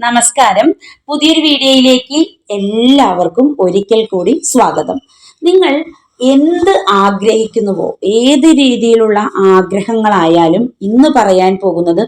നമസ്കാരം. പുതിയൊരു വീഡിയോയിലേക്ക് എല്ലാവർക്കും ഒരിക്കൽ കൂടി സ്വാഗതം. നിങ്ങൾ എന്ത് ആഗ്രഹിക്കുന്നുവോ ഏത് രീതിയിലുള്ള ആഗ്രഹങ്ങളായാലും ഇന്ന് പറയാൻ പോകുന്നത്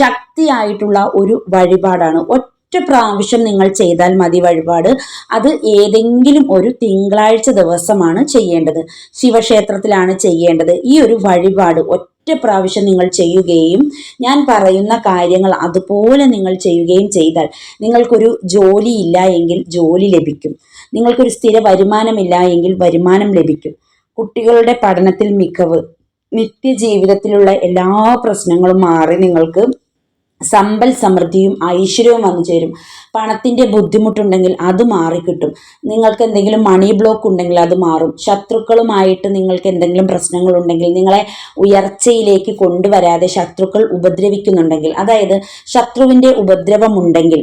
ശക്തിയായിട്ടുള്ള ഒരു വഴിപാടാണ്. ഒറ്റ പ്രാവശ്യം നിങ്ങൾ ചെയ്താൽ മതി വഴിപാട്. അത് ഏതെങ്കിലും ഒരു തിങ്കളാഴ്ച ദിവസമാണ് ചെയ്യേണ്ടത്. ശിവക്ഷേത്രത്തിലാണ് ചെയ്യേണ്ടത്. ഈ ഒരു വഴിപാട് ഒറ്റ പ്രാവശ്യം നിങ്ങൾ ചെയ്യുകയും ഞാൻ പറയുന്ന കാര്യങ്ങൾ അതുപോലെ നിങ്ങൾ ചെയ്യുകയും ചെയ്താൽ നിങ്ങൾക്കൊരു ജോലി ഇല്ല എങ്കിൽ ജോലി ലഭിക്കും. നിങ്ങൾക്കൊരു സ്ഥിര വരുമാനമില്ല എങ്കിൽ വരുമാനം ലഭിക്കും. കുട്ടികളുടെ പഠനത്തിൽ മികവ് നിത്യജീവിതത്തിലുള്ള എല്ലാ പ്രശ്നങ്ങളും മാറി നിങ്ങൾക്ക് സമ്പൽ സമൃദ്ധിയും ഐശ്വര്യവും വന്നു ചേരും. പണത്തിന്റെ ബുദ്ധിമുട്ടുണ്ടെങ്കിൽ അത് മാറിക്കിട്ടും. നിങ്ങൾക്ക് എന്തെങ്കിലും മണി ബ്ലോക്ക് ഉണ്ടെങ്കിൽ അത് മാറും. ശത്രുക്കളുമായിട്ട് നിങ്ങൾക്ക് എന്തെങ്കിലും പ്രശ്നങ്ങളുണ്ടെങ്കിൽ നിങ്ങളെ ഉയർച്ചയിലേക്ക് കൊണ്ടുവരാതെ ശത്രുക്കൾ ഉപദ്രവിക്കുന്നുണ്ടെങ്കിൽ അതായത് ശത്രുവിന്റെ ഉപദ്രവം ഉണ്ടെങ്കിൽ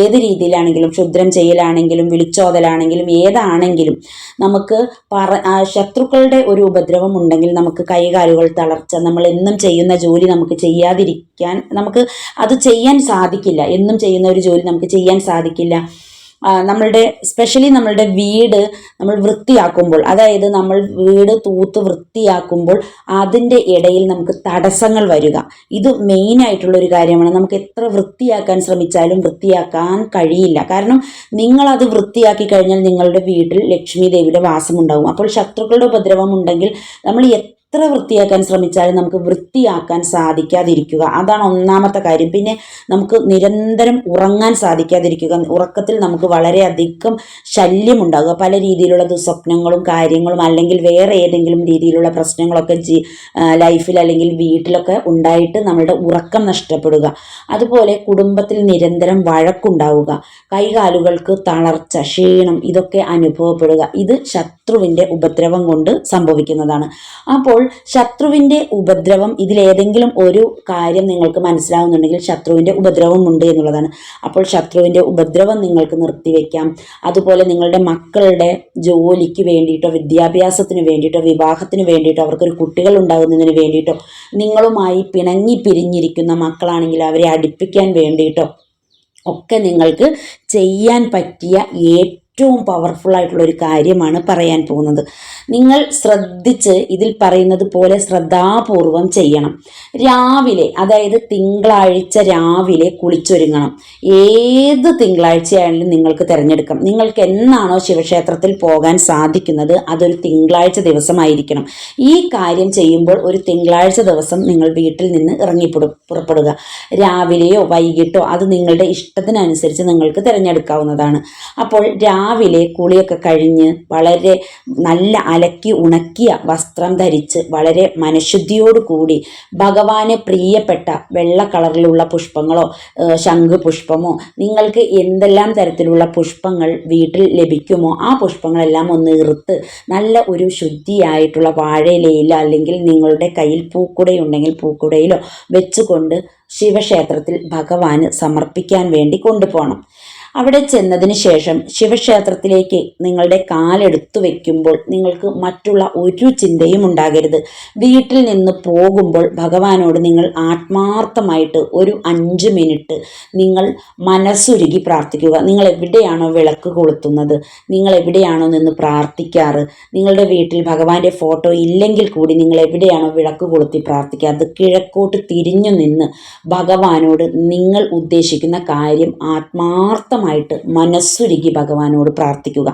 ഏത് രീതിയിലാണെങ്കിലും ക്ഷുദ്രം ചെയ്യലാണെങ്കിലും വിളിച്ചോതലാണെങ്കിലും ഏതാണെങ്കിലും നമുക്ക് പറ ശത്രുക്കളുടെ ഒരു ഉപദ്രവം ഉണ്ടെങ്കിൽ നമുക്ക് കൈകാലുകൾ തളർച്ച നമ്മൾ എന്നും ചെയ്യുന്ന ജോലി നമുക്ക് ചെയ്യാതിരിക്കാൻ നമുക്ക് അത് ചെയ്യാൻ സാധിക്കില്ല. എന്നും ചെയ്യുന്ന ഒരു ജോലി നമുക്ക് ചെയ്യാൻ സാധിക്കില്ല. നമ്മളുടെ സ്പെഷ്യലി നമ്മളുടെ വീട് നമ്മൾ വൃത്തിയാക്കുമ്പോൾ അതായത് നമ്മൾ വീട് തൂത്ത് വൃത്തിയാക്കുമ്പോൾ അതിന്റെ ഇടയിൽ നമുക്ക് തടസ്സങ്ങൾ വരിക. ഇത് മെയിൻ ആയിട്ടുള്ള ഒരു കാര്യമാണ്. നമുക്ക് എത്ര വൃത്തിയാക്കാൻ ശ്രമിച്ചാലും വൃത്തിയാക്കാൻ കഴിയില്ല. കാരണം നിങ്ങളത് വൃത്തിയാക്കി കഴിഞ്ഞാൽ നിങ്ങളുടെ വീട്ടിൽ ലക്ഷ്മി ദേവിയുടെ വാസമുണ്ടാകും അപ്പോൾ ശത്രുക്കളുടെ ഉപദ്രവം ഉണ്ടെങ്കിൽ നമ്മൾ എത്ര വൃത്തിയാക്കാൻ ശ്രമിച്ചാലും നമുക്ക് വൃത്തിയാക്കാൻ സാധിക്കാതിരിക്കുക. അതാണ് ഒന്നാമത്തെ കാര്യം. പിന്നെ നമുക്ക് നിരന്തരം ഉറങ്ങാൻ സാധിക്കാതിരിക്കുക. ഉറക്കത്തിൽ നമുക്ക് വളരെയധികം ശല്യമുണ്ടാകുക. പല രീതിയിലുള്ള ദുസ്വപ്നങ്ങളും കാര്യങ്ങളും അല്ലെങ്കിൽ വേറെ ഏതെങ്കിലും രീതിയിലുള്ള പ്രശ്നങ്ങളൊക്കെ ലൈഫിൽ അല്ലെങ്കിൽ വീട്ടിലൊക്കെ ഉണ്ടായിട്ട് നമ്മളുടെ ഉറക്കം നഷ്ടപ്പെടുക. അതുപോലെ കുടുംബത്തിൽ നിരന്തരം വഴക്കുണ്ടാവുക. കൈകാലുകൾക്ക് തളർച്ച ക്ഷീണം ഇതൊക്കെ അനുഭവപ്പെടുക. ഇത് ശത്രുവിന്റെ ഉപദ്രവം കൊണ്ട് സംഭവിക്കുന്നതാണ്. അപ്പോൾ ശത്രുവിന്റെ ഉപദ്രവം ഇതിലേതെങ്കിലും ഒരു കാര്യം നിങ്ങൾക്ക് മനസ്സിലാവുന്നുണ്ടെങ്കിൽ ശത്രുവിന്റെ ഉപദ്രവം ഉണ്ട് എന്നുള്ളതാണ്. അപ്പോൾ ശത്രുവിന്റെ ഉപദ്രവം നിങ്ങൾക്ക് നിർത്തിവെക്കാം അതുപോലെ നിങ്ങളുടെ മക്കളുടെ ജോലിക്ക് വേണ്ടിയിട്ടോ വിദ്യാഭ്യാസത്തിന് വേണ്ടിയിട്ടോ വിവാഹത്തിന് വേണ്ടിയിട്ടോ അവർക്കൊരു കുട്ടികൾ ഉണ്ടാകുന്നതിന് വേണ്ടിയിട്ടോ നിങ്ങളുമായി പിണങ്ങി പിരിഞ്ഞിരിക്കുന്ന മക്കളാണെങ്കിൽ അവരെ അടുപ്പിക്കാൻ വേണ്ടിയിട്ടോ ഒക്കെ നിങ്ങൾക്ക് ചെയ്യാൻ പറ്റിയ ഏറ്റവും ഏറ്റവും പവർഫുൾ ആയിട്ടുള്ള ഒരു കാര്യമാണ് പറയാൻ പോകുന്നത്. നിങ്ങൾ ശ്രദ്ധിച്ച് ഇതിൽ പറയുന്നത് പോലെ ശ്രദ്ധാപൂർവം ചെയ്യണം. രാവിലെ അതായത് തിങ്കളാഴ്ച രാവിലെ കുളിച്ചൊരുങ്ങണം. ഏത് തിങ്കളാഴ്ചയാണെങ്കിലും നിങ്ങൾക്ക് തിരഞ്ഞെടുക്കാം. നിങ്ങൾക്ക് എന്നാണോ ശിവക്ഷേത്രത്തിൽ പോകാൻ സാധിക്കുന്നത് അതൊരു തിങ്കളാഴ്ച ദിവസമായിരിക്കണം. ഈ കാര്യം ചെയ്യുമ്പോൾ ഒരു തിങ്കളാഴ്ച ദിവസം നിങ്ങൾ വീട്ടിൽ നിന്ന് ഇറങ്ങിപ്പെടും പുറപ്പെടുക. രാവിലെയോ വൈകിട്ടോ അത് നിങ്ങളുടെ ഇഷ്ടത്തിനനുസരിച്ച് നിങ്ങൾക്ക് തിരഞ്ഞെടുക്കാവുന്നതാണ്. അപ്പോൾ രാ രാവിലെ കുളിയൊക്കെ കഴിഞ്ഞ് വളരെ നല്ല അലക്കി ഉണക്കിയ വസ്ത്രം ധരിച്ച് വളരെ മനഃശുദ്ധിയോടുകൂടി ഭഗവാന് പ്രിയപ്പെട്ട വെള്ള കളറിലുള്ള പുഷ്പങ്ങളോ ശംഖ് പുഷ്പമോ നിങ്ങൾക്ക് എന്തെല്ലാം തരത്തിലുള്ള പുഷ്പങ്ങൾ വീട്ടിൽ ലഭിക്കുമോ ആ പുഷ്പങ്ങളെല്ലാം ഒന്ന് ഇറുത്ത് നല്ല ഒരു ശുദ്ധിയായിട്ടുള്ള വാഴയിലയിലോ അല്ലെങ്കിൽ നിങ്ങളുടെ കയ്യിൽ പൂക്കുടയുണ്ടെങ്കിൽ പൂക്കുടയിലോ വെച്ചുകൊണ്ട് ശിവക്ഷേത്രത്തിൽ ഭഗവാന് സമർപ്പിക്കാൻ വേണ്ടി കൊണ്ടുപോകണം. അവിടെ ചെന്നതിന് ശേഷം ശിവക്ഷേത്രത്തിലേക്ക് നിങ്ങളുടെ കാലെടുത്തു വയ്ക്കുമ്പോൾ നിങ്ങൾക്ക് മറ്റുള്ള ഒരു ചിന്തയും ഉണ്ടാകരുത്. വീട്ടിൽ നിന്ന് പോകുമ്പോൾ ഭഗവാനോട് നിങ്ങൾ ആത്മാർത്ഥമായിട്ട് ഒരു അഞ്ച് മിനിറ്റ് നിങ്ങൾ മനസ്സുരുകി പ്രാർത്ഥിക്കുക. നിങ്ങൾ എവിടെയാണോ വിളക്ക് കൊളുത്തുന്നത് നിങ്ങൾ എവിടെയാണോ നിന്ന് പ്രാർത്ഥിക്കാറ് നിങ്ങളുടെ വീട്ടിൽ ഭഗവാന്റെ ഫോട്ടോ ഇല്ലെങ്കിൽ കൂടി നിങ്ങൾ എവിടെയാണോ വിളക്ക് കൊളുത്തി പ്രാർത്ഥിക്കാറ് കിഴക്കോട്ട് തിരിഞ്ഞു നിന്ന് ഭഗവാനോട് നിങ്ങൾ ഉദ്ദേശിക്കുന്ന കാര്യം ആത്മാർത്ഥം ശക്തമായിട്ട് മനസ്സുരുകി ഭഗവാനോട് പ്രാർത്ഥിക്കുക.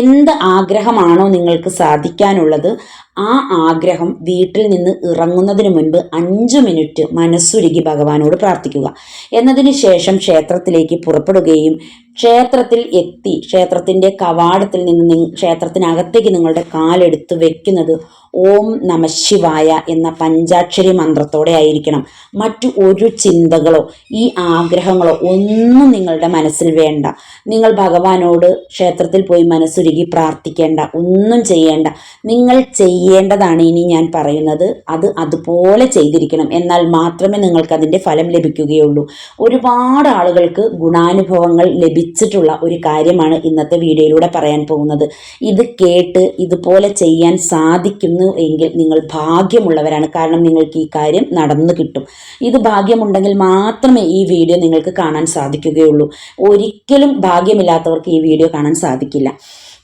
എന്ത് ആഗ്രഹമാണോ നിങ്ങൾക്ക് സാധിക്കാനുള്ളത് ആ ആഗ്രഹം വീട്ടിൽ നിന്ന് ഇറങ്ങുന്നതിന് മുൻപ് അഞ്ച് മിനിറ്റ് മനസ്സുരുകി ഭഗവാനോട് പ്രാർത്ഥിക്കുക. എന്നതിന് ശേഷം ക്ഷേത്രത്തിലേക്ക് പുറപ്പെടുകയും ക്ഷേത്രത്തിൽ എത്തി ക്ഷേത്രത്തിന്റെ കവാടത്തിൽ നിന്ന് ക്ഷേത്രത്തിനകത്തേക്ക് നിങ്ങളുടെ കാലെടുത്ത് വെക്കുന്നത് ഓം നമശിവായ എന്ന പഞ്ചാക്ഷരി മന്ത്രത്തോടെ ആയിരിക്കണം. മറ്റു ഒരു ചിന്തകളോ ഈ ആഗ്രഹങ്ങളോ ഒന്നും നിങ്ങളുടെ മനസ്സിൽ വേണ്ട. നിങ്ങൾ ഭഗവാനോട് ക്ഷേത്രത്തിൽ പോയി മനസ്സുരുകി പ്രാർത്ഥിക്കേണ്ട ഒന്നും ചെയ്യേണ്ട. നിങ്ങൾ ചെയ്യേണ്ടതാണ് ഇനി ഞാൻ പറയുന്നത് അത് അതുപോലെ ചെയ്തിരിക്കണം. എന്നാൽ മാത്രമേ നിങ്ങൾക്ക് അതിന്റെ ഫലം ലഭിക്കുകയുള്ളൂ. ഒരുപാട് ആളുകൾക്ക് ഗുണാനുഭവങ്ങൾ ലഭിച്ചിട്ടുള്ള ഒരു കാര്യമാണ് ഇന്നത്തെ വീഡിയോയിലൂടെ പറയാൻ പോകുന്നത്. ഇത് കേട്ട് ഇതുപോലെ ചെയ്യാൻ സാധിക്കുന്നു എങ്കിൽ നിങ്ങൾ ഭാഗ്യമുള്ളവരാണ്. കാരണം നിങ്ങൾക്ക് ഈ കാര്യം നടന്നു കിട്ടും. ഇത് ഭാഗ്യമുണ്ടെങ്കിൽ മാത്രമേ ഈ വീഡിയോ നിങ്ങൾക്ക് കാണാൻ സാധിക്കുകയുള്ളൂ. ഒരിക്കലും ഭാഗ്യമില്ലാത്തവർക്ക് ഈ വീഡിയോ കാണാൻ സാധിക്കില്ല.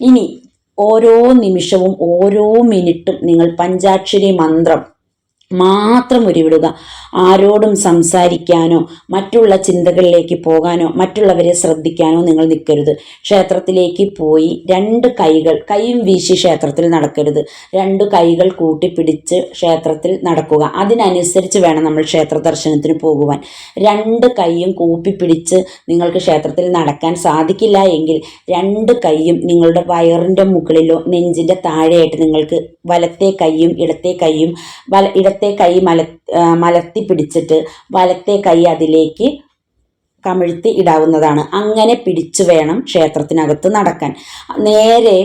ഇനി ഓരോ നിമിഷവും ഓരോ മിനിറ്റും നിങ്ങൾ പഞ്ചാക്ഷരി മന്ത്രം മാത്രം ഉരുവിടുക. ആരോടും സംസാരിക്കാനോ മറ്റുള്ള ചിന്തകളിലേക്ക് പോകാനോ മറ്റുള്ളവരെ ശ്രദ്ധിക്കാനോ നിങ്ങൾ നിൽക്കരുത്. ക്ഷേത്രത്തിലേക്ക് പോയി രണ്ട് കൈകൾ കൈയും വീശി ക്ഷേത്രത്തിൽ നടക്കരുത്. രണ്ട് കൈകൾ കൂട്ടിപ്പിടിച്ച് ക്ഷേത്രത്തിൽ നടക്കുക. അതിനനുസരിച്ച് വേണം നമ്മൾ ക്ഷേത്ര ദർശനത്തിന് പോകുവാൻ. രണ്ട് കൈയും കൂപ്പിപ്പിടിച്ച് നിങ്ങൾക്ക് ക്ഷേത്രത്തിൽ നടക്കാൻ സാധിക്കില്ല എങ്കിൽ രണ്ട് കൈയും നിങ്ങളുടെ വയറിന്റെ മുകളിലോ നെഞ്ചിന്റെ താഴെയായിട്ട് നിങ്ങൾക്ക് വലത്തെ കൈയും ഇടത്തെ കൈയും വല ഇടത്തെ കൈ മല മലത്തി പിടിച്ചിട്ട് വലത്തെ കൈ അതിലേക്ക് കമിഴ്ത്തി ഇടാവുന്നതാണ്. അങ്ങനെ പിടിച്ചു വേണം ക്ഷേത്രത്തിനകത്ത് നടക്കാൻ. നേരെ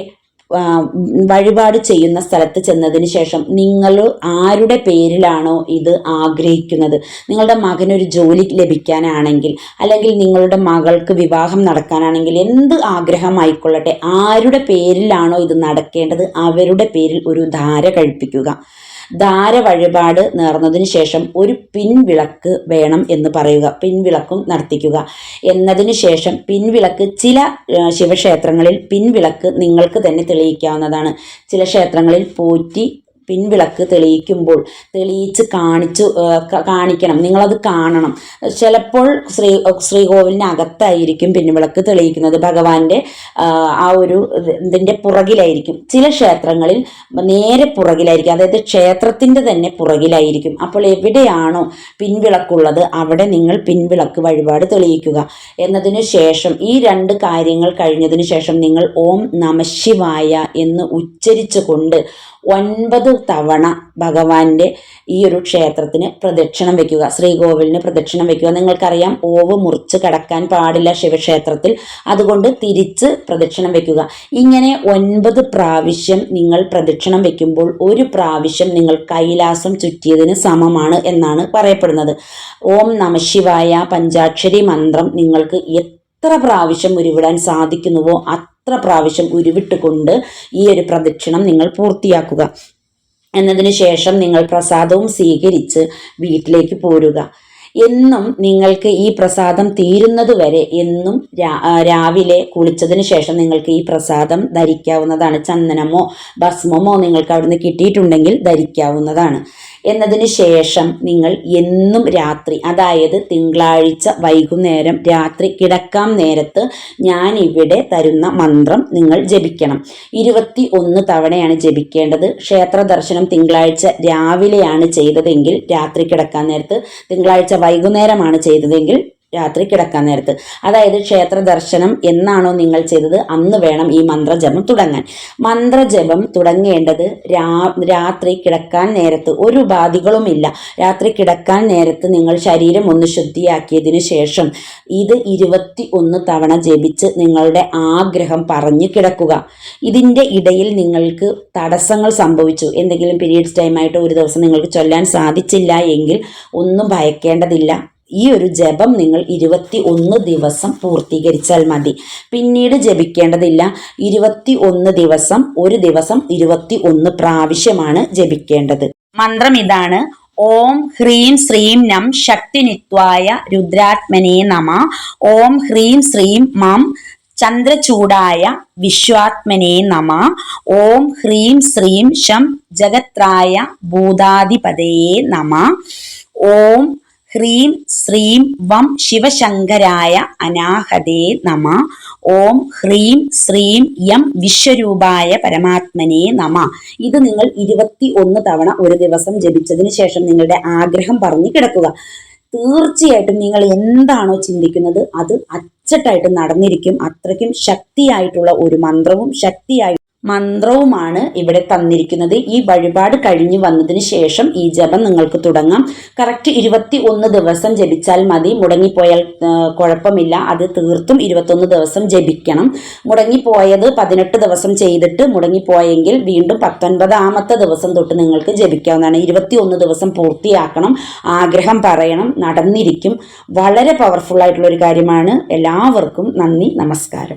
വഴിപാട് ചെയ്യുന്ന സ്ഥലത്ത് ചെന്നതിന് ശേഷം നിങ്ങൾ ആരുടെ പേരിലാണോ ഇത് ആഗ്രഹിക്കുന്നത്? നിങ്ങളുടെ മകനൊരു ജോലി ലഭിക്കാനാണെങ്കിൽ അല്ലെങ്കിൽ നിങ്ങളുടെ മകൾക്ക് വിവാഹം നടക്കാനാണെങ്കിൽ എന്ത് ആഗ്രഹമായിക്കൊള്ളട്ടെ? ആരുടെ പേരിലാണോ ഇത് നടക്കേണ്ടത്? അവരുടെ പേരിൽ ഒരു ധാര കഴിപ്പിക്കുക. ധാര വഴിപാട് നേർന്നതിന് ശേഷം ഒരു പിൻവിളക്ക് വേണം എന്ന് പറയുക. പിൻവിളക്കും നടത്തിക്കുക. എന്നതിന് ശേഷം പിൻവിളക്ക് ചില ശിവക്ഷേത്രങ്ങളിൽ പിൻവിളക്ക് നിങ്ങൾക്ക് തന്നെ തെളിയിക്കാവുന്നതാണ്. ചില ക്ഷേത്രങ്ങളിൽ പോറ്റി പിൻവിളക്ക് തെളിയിക്കുമ്പോൾ തെളിയിച്ച് കാണിച്ചു കാണിക്കണം. നിങ്ങളത് കാണണം. ചിലപ്പോൾ ശ്രീ ശ്രീകോവിലിനകത്തായിരിക്കും പിൻവിളക്ക് തെളിയിക്കുന്നത്. ഭഗവാന്റെ ആ ഒരു ഇതിന്റെ പുറകിലായിരിക്കും. ചില ക്ഷേത്രങ്ങളിൽ നേരെ പുറകിലായിരിക്കും. അതായത് ക്ഷേത്രത്തിന്റെ തന്നെ പുറകിലായിരിക്കും. അപ്പോൾ എവിടെയാണോ പിൻവിളക്കുള്ളത് അവിടെ നിങ്ങൾ പിൻവിളക്ക് വഴിപാട് തെളിയിക്കുക. എന്നതിന് ശേഷം ഈ രണ്ട് കാര്യങ്ങൾ കഴിഞ്ഞതിന് ശേഷം നിങ്ങൾ ഓം നമശിവായ എന്ന് ഉച്ചരിച്ചുകൊണ്ട് ഒൻപത് തവണ ഭഗവാന്റെ ഈ ഒരു ക്ഷേത്രത്തിന് പ്രദക്ഷിണം വെക്കുക ശ്രീകോവിലിന് പ്രദക്ഷിണം വെക്കുക. നിങ്ങൾക്കറിയാം ഓവ് മുറിച്ച് കടക്കാൻ പാടില്ല ശിവക്ഷേത്രത്തിൽ. അതുകൊണ്ട് തിരിച്ച് പ്രദക്ഷിണം വെക്കുക. ഇങ്ങനെ ഒൻപത് പ്രാവശ്യം നിങ്ങൾ പ്രദക്ഷിണം വെക്കുമ്പോൾ ഒരു പ്രാവശ്യം നിങ്ങൾ കൈലാസം ചുറ്റിയതിന് സമമാണ് എന്നാണ് പറയപ്പെടുന്നത്. ഓം നമശിവായ പഞ്ചാക്ഷരി മന്ത്രം നിങ്ങൾക്ക് എത്ര പ്രാവശ്യം ഉരുവിടാൻ സാധിക്കുന്നുവോ അത്ര പ്രാവശ്യം ഉരുവിട്ടുകൊണ്ട് ഈ ഒരു പ്രദക്ഷിണം നിങ്ങൾ പൂർത്തിയാക്കുക. എന്നതിന് ശേഷം നിങ്ങൾ പ്രസാദവും സ്വീകരിച്ച് വീട്ടിലേക്ക് പോരുക. എന്നും നിങ്ങൾക്ക് ഈ പ്രസാദം തീരുന്നത് വരെ എന്നും രാവിലെ കുളിച്ചതിന് ശേഷം നിങ്ങൾക്ക് ഈ പ്രസാദം ധരിക്കാവുന്നതാണ്. ചന്ദനമോ ഭസ്മമോ നിങ്ങൾക്ക് അവിടുന്ന് കിട്ടിയിട്ടുണ്ടെങ്കിൽ ധരിക്കാവുന്നതാണ്. എന്നതിന് ശേഷം നിങ്ങൾ എന്നും രാത്രി അതായത് തിങ്കളാഴ്ച വൈകുന്നേരം രാത്രി കിടക്കാം നേരത്ത് ഞാൻ ഇവിടെ തരുന്ന മന്ത്രം നിങ്ങൾ ജപിക്കണം. ഇരുപത്തി ഒന്ന് തവണയാണ് ജപിക്കേണ്ടത്. ക്ഷേത്ര ദർശനം തിങ്കളാഴ്ച രാവിലെയാണ് ചെയ്തതെങ്കിൽ രാത്രി കിടക്കാൻ നേരത്ത് തിങ്കളാഴ്ച വൈകുന്നേരമാണ് ചെയ്തതെങ്കിൽ രാത്രി കിടക്കാൻ നേരത്ത്. അതായത് ക്ഷേത്ര ദർശനം എന്നാണോ നിങ്ങൾ ചെയ്തത് അന്ന് വേണം ഈ മന്ത്രജപം തുടങ്ങാൻ. മന്ത്രജപം തുടങ്ങേണ്ടത് രാത്രി കിടക്കാൻ നേരത്ത്. ഒരു ഉപാധികളുമില്ല. രാത്രി കിടക്കാൻ നേരത്ത് നിങ്ങൾ ശരീരം ഒന്ന് ശുദ്ധിയാക്കിയതിന് ശേഷം ഇത് ഇരുപത്തി ഒന്ന് തവണ ജപിച്ച് നിങ്ങളുടെ ആഗ്രഹം പറഞ്ഞു കിടക്കുക. ഇതിന്റെ ഇടയിൽ നിങ്ങൾക്ക് തടസ്സങ്ങൾ സംഭവിച്ചു. എന്തെങ്കിലും പീരീഡ്സ് ടൈമായിട്ട് ഒരു ദിവസം നിങ്ങൾക്ക് ചൊല്ലാൻ സാധിച്ചില്ല എങ്കിൽ ഒന്നും ഭയക്കേണ്ടതില്ല. ഈ ഒരു ജപം നിങ്ങൾ ഇരുപത്തി ഒന്ന് ദിവസം പൂർത്തീകരിച്ചാൽ മതി. പിന്നീട് ജപിക്കേണ്ടതില്ല. ഇരുപത്തി ഒന്ന് ദിവസം ഒരു ദിവസം ഇരുപത്തി ഒന്ന് പ്രാവശ്യമാണ് ജപിക്കേണ്ടത്. മന്ത്രം ഇതാണ്. ഓം ഹ്രീം ശ്രീം നം ശക്തിനിത്വായ രുദ്രാത്മനെ നമ. ഓം ഹ്രീം ശ്രീം മം ചന്ദ്രചൂടായ വിശ്വാത്മനെ നമ. ഓം ഹ്രീം ശ്രീം ശം ജഗത്രായ ഭൂതാധിപതയെ നമ. ഓം ഹ്രീം ശ്രീം വം ശിവശങ്കരായ അനാഹതേ നമ. ഓം ഹ്രീം ശ്രീം യം വിശ്വരൂപായ പരമാത്മനെ നമ. ഇത് നിങ്ങൾ ഇരുപത്തി ഒന്ന് തവണ ഒരു ദിവസം ജപിച്ചതിന് ശേഷം നിങ്ങളുടെ ആഗ്രഹം പറഞ്ഞു കിടക്കുക. തീർച്ചയായിട്ടും നിങ്ങൾ എന്താണോ ചിന്തിക്കുന്നത് അത് അച്ചട്ടായിട്ട് നടന്നിരിക്കും. അത്രയ്ക്കും ശക്തിയായിട്ടുള്ള ഒരു മന്ത്രവും ശക്തിയായി മന്ത്രവുമാണ് ഇവിടെ തന്നിരിക്കുന്നത്. ഈ വഴിപാട് കഴിഞ്ഞു വന്നതിന് ശേഷം ഈ ജപം നിങ്ങൾക്ക് തുടങ്ങാം. കറക്റ്റ് ഇരുപത്തി ഒന്ന് ദിവസം ജപിച്ചാൽ മതി. മുടങ്ങിപ്പോയാൽ കുഴപ്പമില്ല. അത് തീർത്തും ഇരുപത്തൊന്ന് ദിവസം ജപിക്കണം. മുടങ്ങിപ്പോയത് പതിനെട്ട് ദിവസം ചെയ്തിട്ട് മുടങ്ങിപ്പോയെങ്കിൽ വീണ്ടും പത്തൊൻപതാമത്തെ ദിവസം തൊട്ട് നിങ്ങൾക്ക് ജപിക്കാവുന്നതാണ്. ഇരുപത്തി ഒന്ന് ദിവസം പൂർത്തിയാക്കണം. ആഗ്രഹം പറയണം. നടന്നിരിക്കും. വളരെ പവർഫുൾ ആയിട്ടുള്ള ഒരു കാര്യമാണ്. എല്ലാവർക്കും നന്ദി. നമസ്കാരം.